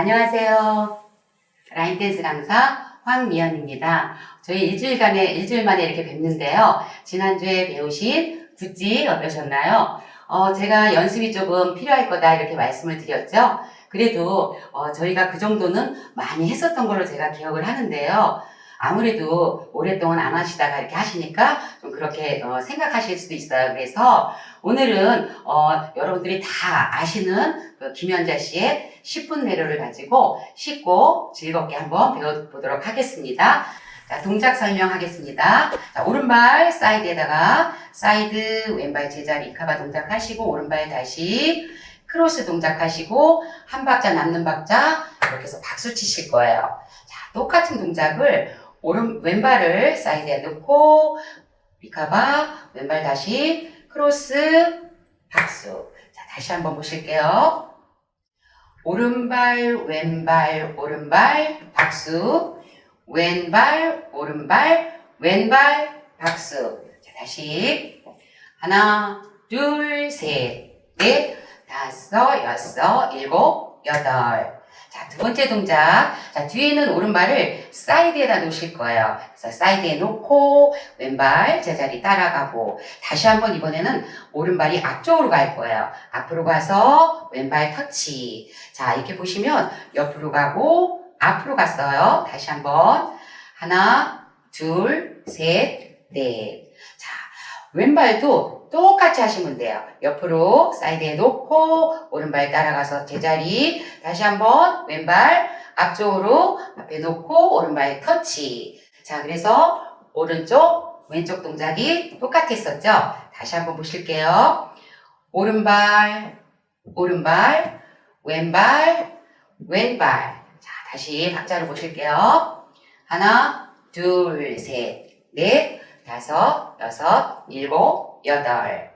자, 안녕하세요. 라인댄스 강사 황미연입니다. 저희 일주일간에, 일주일 만에 이렇게 뵙는데요. 지난주에 배우신 굿지 어떠셨나요? 어, 제가 연습이 조금 필요할 거다 이렇게 말씀을 드렸죠. 그래도 어, 저희가 그 정도는 많이 했었던 걸로 제가 기억을 하는데요. 아무래도 오랫동안 안 하시다가 이렇게 하시니까 좀 그렇게 어, 생각하실 수도 있어요. 그래서 오늘은 어, 여러분들이 다 아시는 그 김연자 씨의 10분 내로를 가지고 쉽고 즐겁게 한번 배워보도록 하겠습니다. 자, 동작 설명하겠습니다. 자, 오른발 사이드에다가 사이드 왼발 제자리 카바 동작 하시고 오른발 다시 크로스 동작 하시고 한 박자 남는 박자 이렇게 해서 박수 치실 거예요. 자, 똑같은 동작을 오른 왼발을 사이드에 놓고 리카바 왼발 다시 크로스 박수. 자, 다시 한번 보실게요. 오른발, 왼발, 오른발, 박수. 왼발, 오른발, 왼발, 박수. 자, 다시. 하나, 둘, 셋, 넷, 다섯, 여섯, 일곱, 여덟. 자, 두 번째 동작. 자, 뒤에는 오른발을 사이드에다 놓으실 거예요. 그래서 사이드에 놓고, 왼발 제자리 따라가고, 다시 한번 이번에는 오른발이 앞쪽으로 갈 거예요. 앞으로 가서 왼발 터치. 자, 이렇게 보시면 옆으로 가고 앞으로 갔어요. 다시 한번. 하나, 둘, 셋, 넷. 자, 왼발도 똑같이 하시면 돼요. 옆으로 사이드에 놓고 오른발 따라가서 제자리. 다시 한번 왼발 앞쪽으로 앞에 놓고 오른발 터치. 자, 그래서 오른쪽, 왼쪽 동작이 똑같았었죠? 다시 한번 보실게요. 오른발, 오른발, 왼발, 왼발. 자, 다시 박자를 보실게요. 하나, 둘, 셋, 넷, 다섯, 여섯, 일곱, 여덟.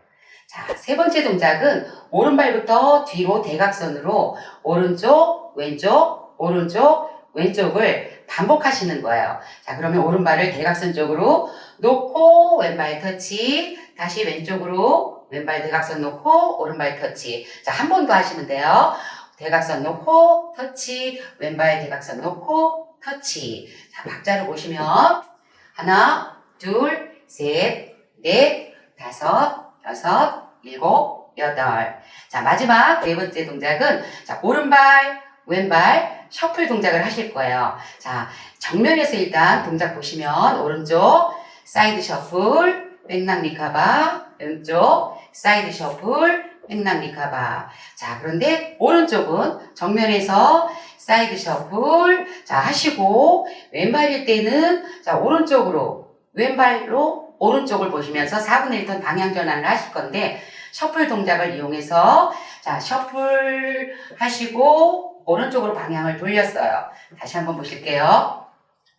자, 세 번째 동작은 오른발부터 뒤로 대각선으로 오른쪽, 왼쪽, 오른쪽, 왼쪽을 반복하시는 거예요. 자, 그러면 오른발을 대각선 쪽으로 놓고 왼발 터치, 다시 왼쪽으로 왼발 대각선 놓고 오른발 터치. 자, 한 번 더 하시면 돼요. 대각선 놓고 터치, 왼발 대각선 놓고 터치. 자, 박자를 보시면 하나, 둘, 셋, 넷, 다섯, 여섯, 일곱, 여덟. 자, 마지막 네 번째 동작은 자, 오른발, 왼발 셔플 동작을 하실 거예요. 자, 정면에서 일단 동작 보시면 오른쪽 사이드 셔플, 백락 리카바, 왼쪽 사이드 셔플, 백락 리카바. 자, 그런데 오른쪽은 정면에서 사이드 셔플 자, 하시고 왼발일 때는 자, 오른쪽으로 왼발로 오른쪽을 보시면서 4분의 1톤 방향 전환을 하실 건데 셔플 동작을 이용해서 자, 셔플 하시고 오른쪽으로 방향을 돌렸어요. 다시 한번 보실게요.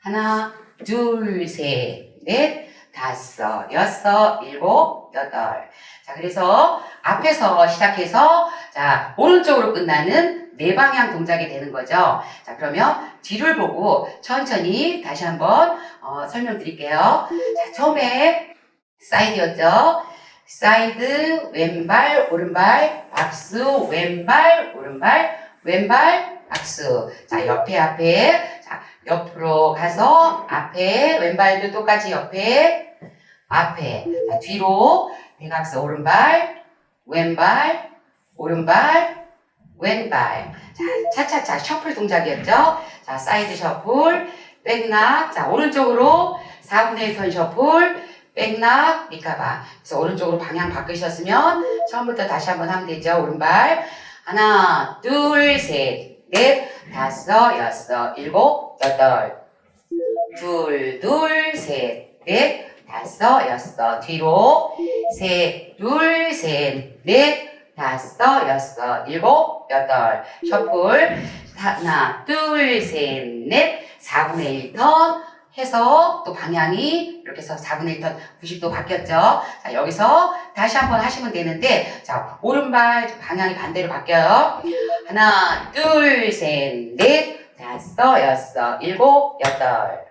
하나, 둘, 셋, 넷, 다섯, 여섯, 일곱, 여덟. 자, 그래서 앞에서 시작해서 자, 오른쪽으로 끝나는 네 방향 동작이 되는 거죠. 자, 그러면 뒤를 보고 천천히 다시 한번 어, 설명드릴게요. 자, 처음에 사이드였죠. 사이드, 왼발, 오른발, 박수, 왼발, 오른발, 왼발, 박수. 자, 옆에, 앞에. 자, 옆으로 가서 앞에, 왼발도 똑같이 옆에, 앞에. 자, 뒤로, 대각선 오른발, 왼발, 오른발, 왼발. 자, 차차차 셔플 동작이었죠? 자, 사이드 셔플, 백락. 자, 오른쪽으로 4분의 1턴 셔플, 백락, 리카바. 그래서 오른쪽으로 방향 바꾸셨으면 처음부터 다시 한번 하면 되죠. 오른발. 하나, 둘, 셋, 넷, 다섯, 여섯, 일곱, 여덟. 둘, 둘, 셋, 넷, 다섯, 여섯. 뒤로. 셋, 둘, 셋, 넷, 다섯, 여섯, 일곱, 여덟. 셔플. 하나, 둘, 셋, 넷, 4분의 1턴. 해서 또 방향이 이렇게 해서 4분의 1턴 90도 바뀌었죠. 자, 여기서 다시 한번 하시면 되는데, 자, 오른발 방향이 반대로 바뀌어요. 하나, 둘, 셋, 넷, 다섯, 여섯, 일곱, 여덟.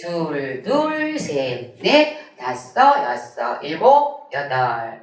둘, 둘, 셋, 넷, 다섯, 여섯, 일곱, 여덟.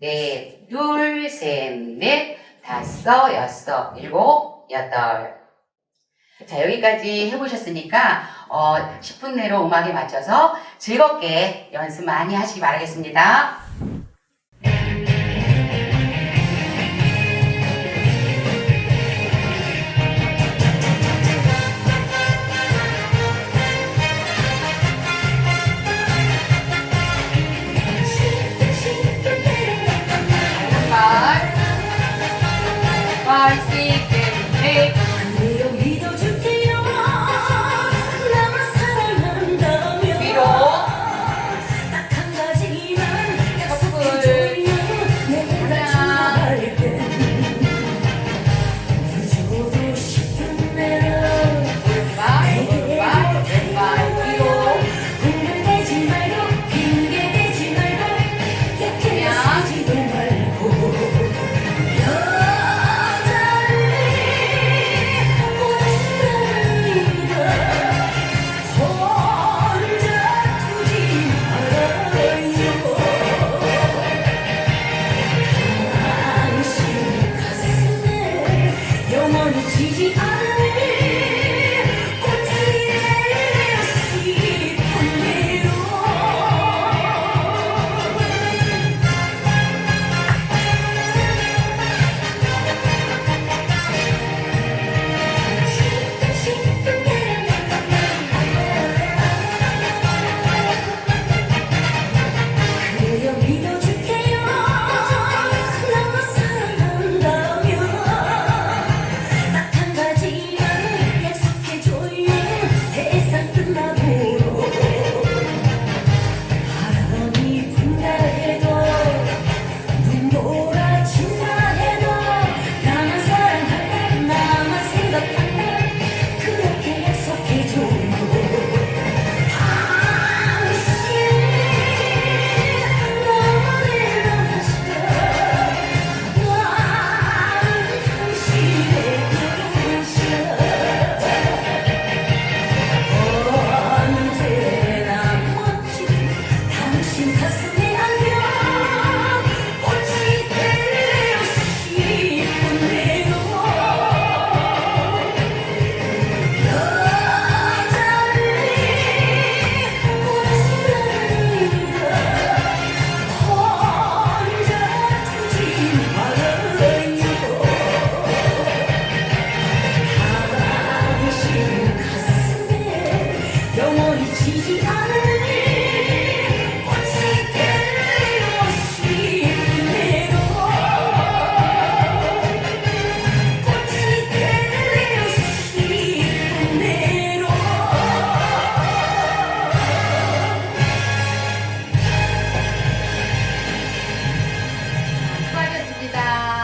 넷, 둘, 셋, 넷, 다섯, 여섯, 일곱, 여덟. 자, 여기까지 해보셨으니까, 어, 10분 내로 음악에 맞춰서 즐겁게 연습 많이 하시기 바라겠습니다. 감사합니다.